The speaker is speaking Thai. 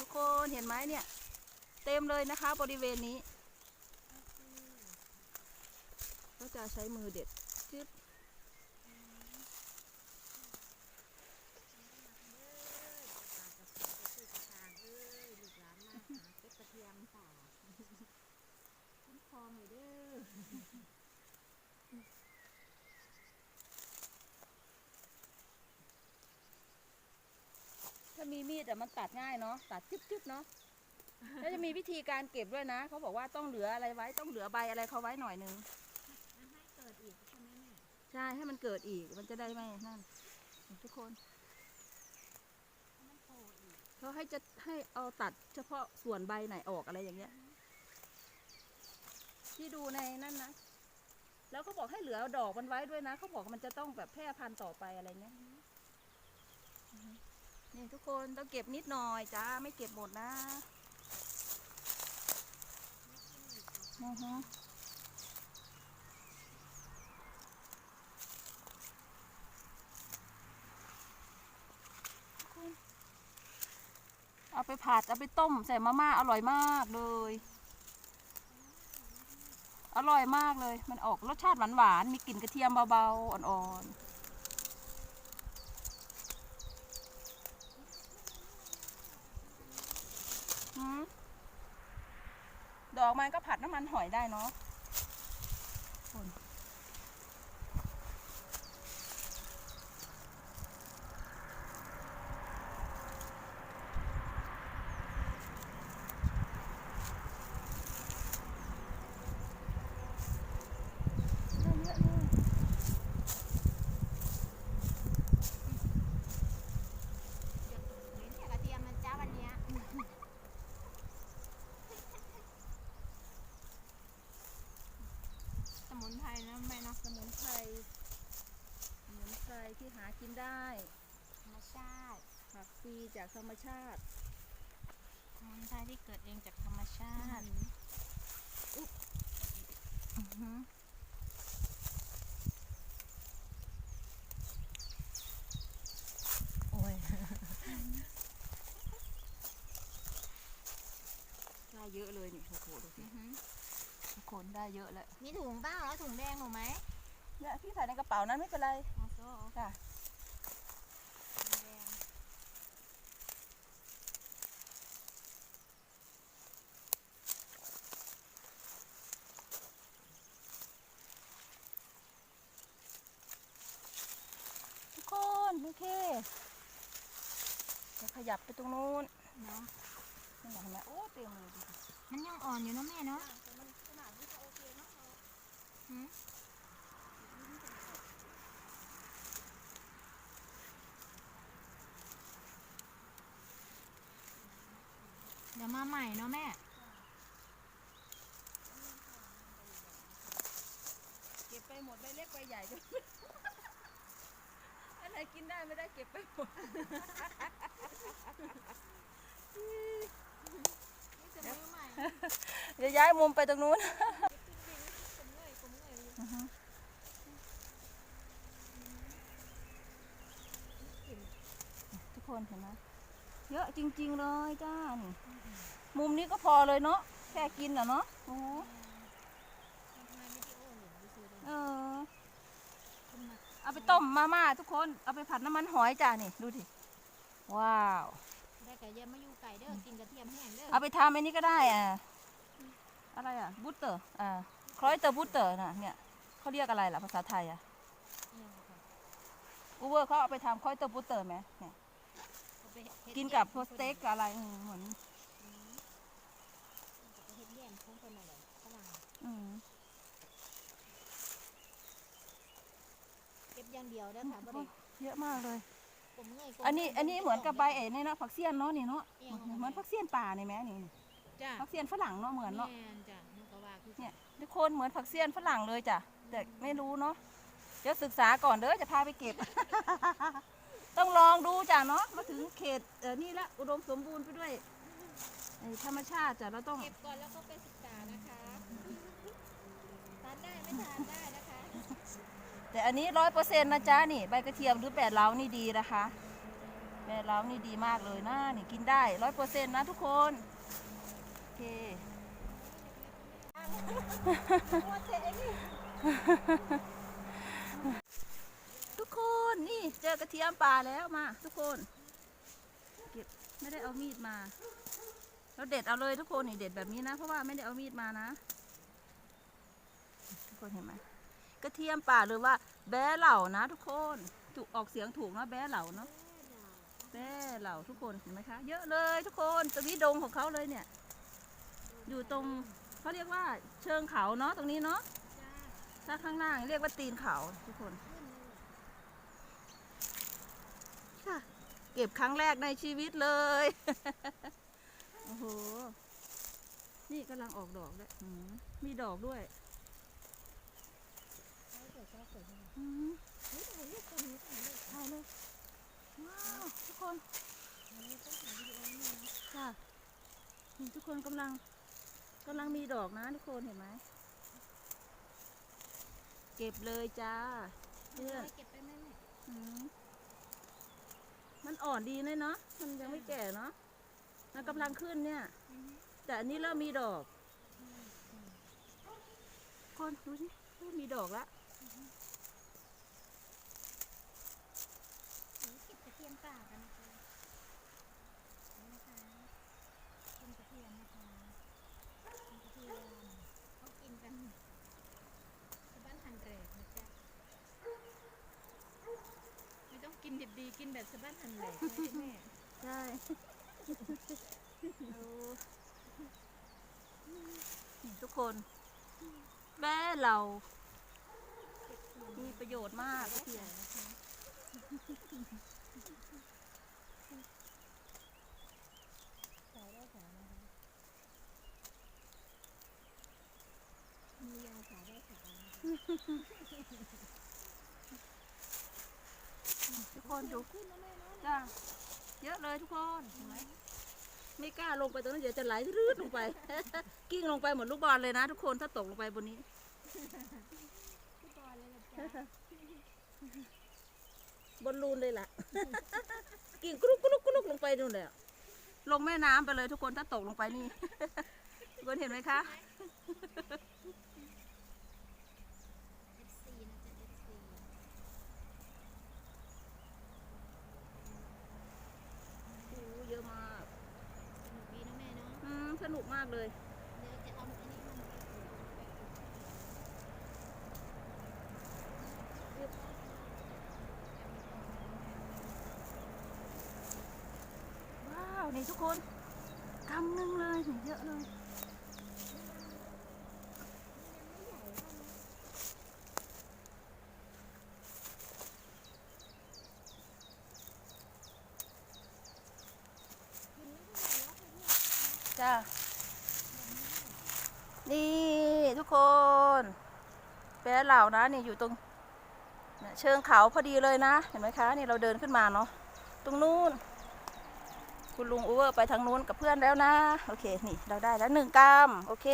ทุกคนเห็นไหมเนี่ย เต็มเลยนะคะ บริเวณนี้ ก็จะใช้มือเด็ดจึ๊บ ถ้า มีมีดอะมันตัดง่ายเนาะตัดจึ๊บๆเนาะแล้วจะมีวิธีการเก็บด้วยนะเขาบอกว่าต้องเหลืออะไรไว้ต้องเหลือใบอะไรเขาไว้หน่อยนึงให้เกิดอีกใช่ไหมแม่ใช่ให้มันเกิดอีกมันจะได้ไม่นั่นทุกคนให้มันโตอีกเขาให้จะให้เอาตัดเฉพาะส่วนใบไหนออกอะไรอย่างเงี้ย ที่ดูในนั่นนะแล้วเขาบอกให้เหลือดอกมันไว้ด้วยนะเขาบอกมันจะต้องแบบแพร่พันธุ์ต่อไปอะไรเงี้ยอือฮึ นี่ทุกคนต้องเก็บนิดหน่อยจ้าไม่เก็บหมดนะอือฮึเอาไปผัด เอาไปต้ม ใส่มาม่าอร่อยมากเลย อร่อยมากเลย มันออกรสชาติหวานๆ มีกลิ่นกระเทียมเบาๆ อ่อนๆหืมดอก มันก็ผัดน้ำมันหอยได้เนาะคนได้เยอะเลย เดี๋ยวเนี่ยกระเทียมมันจ้าวันเนี้ยสมุนไพรนะแม่เนาะ สมุนไพร สมุนไพรที่หากินได้ ธรรมชาติผักฟรีจากธรรมชาติสมุนไพรที่เกิดเองจากธรรมชาติอือหือโอ้ยได้เยอะเลยนี่โอ้โหดูสิทุกคนได้เยอะแล้วมีถุงเปล่าแล้วถุงแดงหนูไหมเนี่ยพี่ใส่ในกระเป๋านั้นไม่เป็นไรเอาโซ่จ้ะ ถุงแดง ทุกคนโอ เคเดี๋ยวขยับไปตรงนู้นเนาะนี่เห็นไหมโอ้เต็มเลยดูสิมันยังอ่อนอยู่เนาะแม่เนาะเคเนาะหืมเดี๋ยวมาใหม่เนาะแม่ เก็บไปหมดใบเล็กใบใหญ่ด้วย กินได้ไม่ได้เก็บไปหมดนี่จะมือใหม่เดี๋ยวย้ายมุมไปตรงนู้นผมเงยผมเงยอยู่ทุกคนเห็นไหมเยอะจริง ๆ เลยจ้านี่มุมนี้ก็พอเลยเนาะแค่กินอะเนาะโอ้โหทำไมไม่ได้โอ้หรือดูซื้อเลยเออขึ้นมา เอาไปต้มมาม่าทุกคน เอาไปผัดน้ำมันหอยจ้านี่ดูดิว้าว ได้ไก่เยี่ยมมาอยู่ไก่เด้อ กินกระเทียมแห้งเด้อเอาไปทำอันนี้ก็ได้อะอะไรอะบุตเตอร์อ่าคล้อยเตอร์บุตเตอร์น่ะเนี่ยเขาเรียกอะไรล่ะภาษาไทยอะเนี่ยค่ะอูเวอร์เขาเอาไปทำคล้อยเตอร์บุตเตอร์ไหมเนี่ยเอาไปเฮ็ดกินกับแยมสเต็กกับอะไรอืมเหมือน อืมเอาไปเฮ็ดแยมของคนอะไรฝรั่ง อืม เก็บอย่างเดียวเด้อค่ะบ่ได้เยอะมากเลย ผมเงยอันนี้อันนี้เหมือนกับใบเอ๋นี่เนาะผักเสี้ยนเนาะนี่เนาะเอียงเหมือนผักเสี้ยนป่านี่ไหมนี่จ้ะผักเสี้ยนฝรั่งเนาะเหมือนเนาะแม่นจ้ะนึกก็ว่าคือเนี่ยทุกคนเหมือนผักเสี้ยนฝรั่งเลยจ้ะแต่ไม่รู้เนาะเดี๋ยวศึกษาก่อนเด้อจะพาไปเก็บ ต้องลองดูจ้ะเนาะมาถึงเขตเออนี่ละอุดมสมบูรณ์ไปด้วยไอ้ธรรมชาติจ้ะเราต้อง เก็บก่อนแล้วก็ไปศึกษานะคะทานได้ไม่ทานได้นะคะ แต่ อันนี้ร้อยเปอร์เซ็นต์นะจ๊ะนี่ใบกระเทียมหรือแปดเล้านี่ดีนะคะแบแม่เล้านี่ดีมากเลยนะนี่กินได้ร้อยเปอร์เซ็นต์นะทุกคนโอเคทุกคนนี่เจอกระเทียมป่าแล้วมา ทุกคนเก็บไม่ได้เอามีดมาเราเด็ดเอาเลยทุกคนนี่เด็ดแบบนี้นะ เพราะว่าไม่ได้เอามีดมานะ ทุกคนเห็นไหม กระเทียมป่าหรือว่าแบ้เหล่านะทุกคนถูกออกเสียงถูกนะแบ้เหล่าเนาะแบ้เหล่าทุกคนเห็นไหมคะ เยอะเลยทุกคนตรงนี้ดงของเขาเลยเนี่ย อยู่ตรงเขาเรียกว่าเชิงเขาเนาะตรงนี้เนาะถ้าข้างล่างเรียกว่าตีนเขาทุกคนค่ะเก็บครั้งแรกในชีวิตเลย โอ้โห นี่กำลังออกดอกด้วยมีดอกด้วย อืมถ่ายเลยว้าวทุกคนค่ะนี่ทุกคนกำลังกำลังมีดอกนะทุกคนเห็นไหมเก็บเลยจ้าเพื่อนเก็บไปไหมแม่อืมมันอ่อนดีเลยเนาะมันยังไม่แก่เนาะมันกำลังขึ้นเนี่ย แต่อันนี้เริ่มมีดอก คนดูสิเริ่มมีดอกแล้ว เก็บกระเทียมป่ากันนะคะนี่นะคะกินกระเทียมนะคะกินกระเทียมเขากินกันที่บ้านหันเกรดนะจ๊ะไม่ต้องกินดิบดีกิน แบบสะบ้านหันแหลกนะจ๊ะแม่ใช่นี่ทุกคนแม่เรามีประโยชน์มากกระเทียมียาสาได้สา คนดูขึ้นแล้วแม่เนาะจ้าเยอะเลยทุกคนไม่กล้าลงไปตรงนั้นเดี๋ยวจะไหลรืดลงไป กิ้งลงไปเหมือนลูกบอลเลยนะ ทุกคนถ้าตกลงไปบนนี้บอลเลยล่ะจ๊ะบนลูนเลยล่ะ กิ่งกรุกกรุกกรุกลงไปนู่นเลยลงแม่น้ำไปเลยทุกคนถ้าตกลงไปนี่ทุกคนเห็นไหมคะ FC นะจ๊ะ FC โอ้ เยอะมากสนุกดีนะแม่เนาะอืมสนุกมากเลย เดี๋ยวจะเอาอันนี้มันไปปลูกไปปลูกว้าว นี่ทุกคนกำหนึ่งเลยนี่เยอะเลย จ้า นี่ ทุกคนแปะเหล่านะนี่อยู่ตรงเนี่ยเชิงเขาพอดีเลยนะ เห็นไหมคะ นี่เราเดินขึ้นมาเนาะตรงนู้น คุณลุงอูเวอร์ไปทางนู้นกับเพื่อนแล้วนะ โอเค นี่เราได้แล้วหนึ่งกรัมโอเค